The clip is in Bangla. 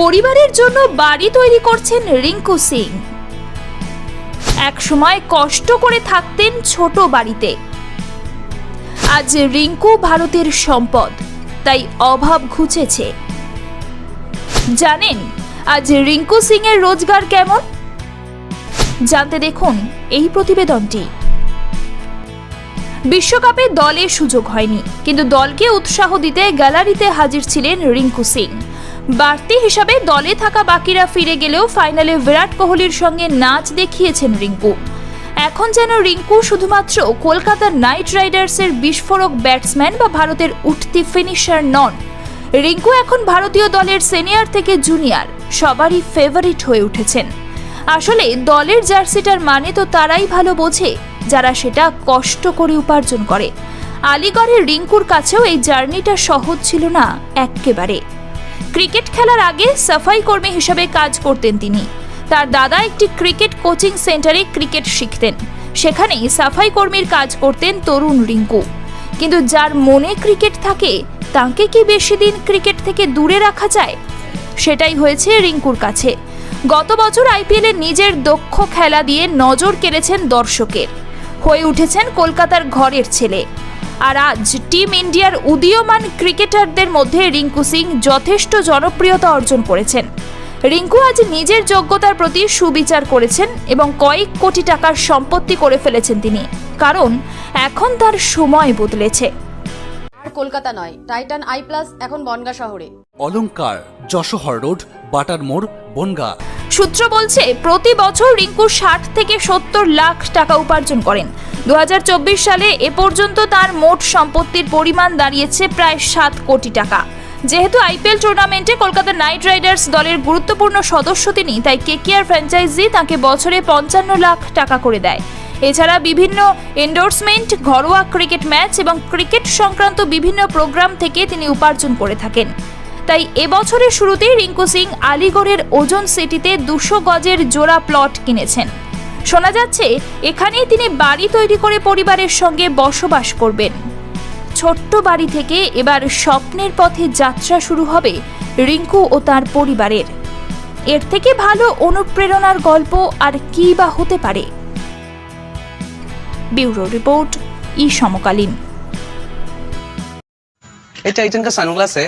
পরিবারের জন্য বাড়ি তৈরি করছেন রিঙ্কু সিং। এক সময় কষ্ট করে থাকতেন ছোট বাড়িতে। আজ রিঙ্কু ভারতের সম্পদ, তাই অভাব ঘুচেছে। জানেন, আজ রিঙ্কু সিং এর রোজগার কেমন? জানতে দেখুন এই প্রতিবেদনটি। বিশ্বকাপে দলে সুযোগ হয়নি, কিন্তু দলকে উৎসাহ দিতে গ্যালারিতে হাজির ছিলেন রিঙ্কু সিং। বাড়তি হিসাবে দলে থাকা বাকিরা ফিরে গেলেও ফাইনালে বিরাট কোহলির সঙ্গে নাচ দেখিয়েছেন রিঙ্কু। এখন যেন রিঙ্কু শুধুমাত্র কলকাতার নাইট রাইডার্সের বিস্ফোরক ব্যাটসম্যান বা ভারতের উঠতি ফিনিশার নন। রিঙ্কু এখন ভারতীয় দলের সিনিয়র থেকে জুনিয়র, সবারই ফেভারিট হয়ে উঠেছেন। আসলে দলের জার্সিটার মানে তো তারাই ভালো বোঝে, যারা সেটা কষ্ট করে উপার্জন করে। আলিগড়ের রিঙ্কুর কাছেও এই জার্নিটা সহজ ছিল না এক্কেবারে ক্রিকেট খেলার আগে সাফাই কর্মী হিসেবে কাজ করতেন তিনি। তার দাদা একটি ক্রিকেট কোচিং সেন্টারে ক্রিকেট শিখতেন। সেখানেই সাফাই কর্মীর কাজ করতেন তরুণ রিঙ্কু। কিন্তু যার মনে ক্রিকেট থাকে, তাকে কি বেশি দিন ক্রিকেট থেকে দূরে রাখা যায়? সেটাই হয়েছে রিঙ্কুর কাছে। গত বছর আইপিএলে নিজের দক্ষ খেলা দিয়ে নজর কেড়েছেন দর্শকের। হয়ে উঠেছেন কলকাতার ঘরের ছেলে। আর আজ টিম ইন্ডিয়ার উদীয়মান ক্রিকেটারদের মধ্যে রিঙ্কু সিং যথেষ্ট জনপ্রিয়তা অর্জন করেছেন। রিঙ্কু আজ নিজের যোগ্যতার প্রতি সুবিচার করেছেন এবং কয়েক কোটি টাকার সম্পত্তি করে ফেলেছেন তিনি কারণ এখন তার সময় বদলেছে। আর কলকাতা নয় টাইটান আই প্লাস এখন বনগা শহরে। অলংকার যশোহর রোড বাটার মোড় বনগা। সূত্র বলছে, প্রতি বছর রিঙ্কু ষাট থেকে সত্তর লাখ টাকা উপার্জন করেন। দু হাজার চব্বিশ সালে এ পর্যন্ত তার মোট সম্পত্তির পরিমাণ দাঁড়িয়েছে প্রায় সাত কোটি টাকা। যেহেতু আইপিএল টুর্নামেন্টে কলকাতা নাইট রাইডার্স দলের গুরুত্বপূর্ণ সদস্য তিনি, তাই কেকেআর ফ্র্যাঞ্চাইজি তাকে বছরে পঞ্চান্ন লাখ টাকা করে দেয়। এছাড়া বিভিন্ন এন্ডোর্সমেন্ট ঘরোয়া ক্রিকেট ম্যাচ এবং ক্রিকেট সংক্রান্ত বিভিন্ন প্রোগ্রাম থেকে তিনি উপার্জন করে থাকেন। তাই এবছরের শুরুতেই রিঙ্কু সিং আলিগড়ের ওজন সিটিতে দুশো গজের জোড়া প্লট কিনেছেন শোনা যাচ্ছে এখানেই তিনি বাড়ি তৈরি করে পরিবারের সঙ্গে বসবাস করবেন ছোট্ট বাড়ি থেকে এবার স্বপ্নের পথে যাত্রা শুরু হবে রিঙ্কু ও তার পরিবারের এর থেকে ভালো অনুপ্রেরণার গল্প আর কী বা হতে পারে ব্যুরো রিপোর্ট ই সমকালীন ये टाइटन का सनग्लास है